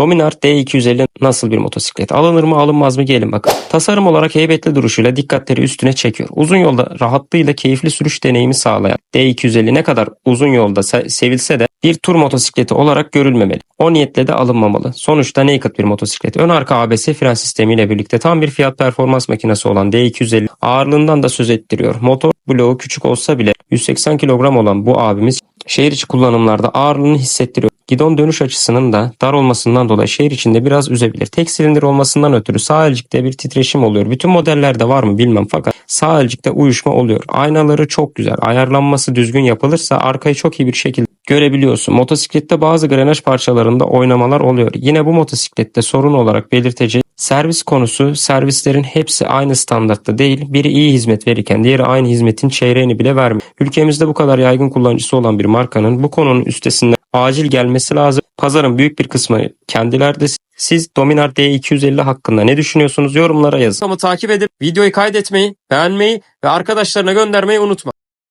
Dominar D250 nasıl bir motosiklet? Alınır mı alınmaz mı gelin bakın. Tasarım olarak heybetli duruşuyla dikkatleri üstüne çekiyor. Uzun yolda rahatlığıyla keyifli sürüş deneyimi sağlayan D250 ne kadar uzun yolda se- sevilse de bir tur motosikleti olarak görülmemeli. O niyetle de alınmamalı. Sonuçta naked bir motosiklet. Ön arka ABS fren sistemiyle birlikte tam bir fiyat performans makinesi olan D250 ağırlığından da söz ettiriyor. Motor bloğu küçük olsa bile 180 kilogram olan bu abimiz şehir içi kullanımlarda ağırlığını hissettiriyor. Gidon dönüş açısının da dar olmasından dolayı şehir içinde biraz üzebilir. Tek silindir olmasından ötürü sağ elcikte bir titreşim oluyor. Bütün modellerde var mı bilmem fakat sağ elcikte uyuşma oluyor. Aynaları çok güzel. Ayarlanması düzgün yapılırsa arkayı çok iyi bir şekilde görebiliyorsun. Motosiklette bazı grenaj parçalarında oynamalar oluyor. Yine bu motosiklette sorun olarak belirteceği servis konusu servislerin hepsi aynı standartta değil. Biri iyi hizmet verirken diğeri aynı hizmetin çeyreğini bile vermiyor. Ülkemizde bu kadar yaygın kullanıcısı olan bir markanın bu konunun üstesinden acil gelmesi lazım. Pazarın büyük bir kısmı kendilerde. Siz Dominar D250 hakkında ne düşünüyorsunuz? Yorumlara yazın. Ama takip edip videoyu kaydetmeyi, beğenmeyi ve arkadaşlarına göndermeyi unutma.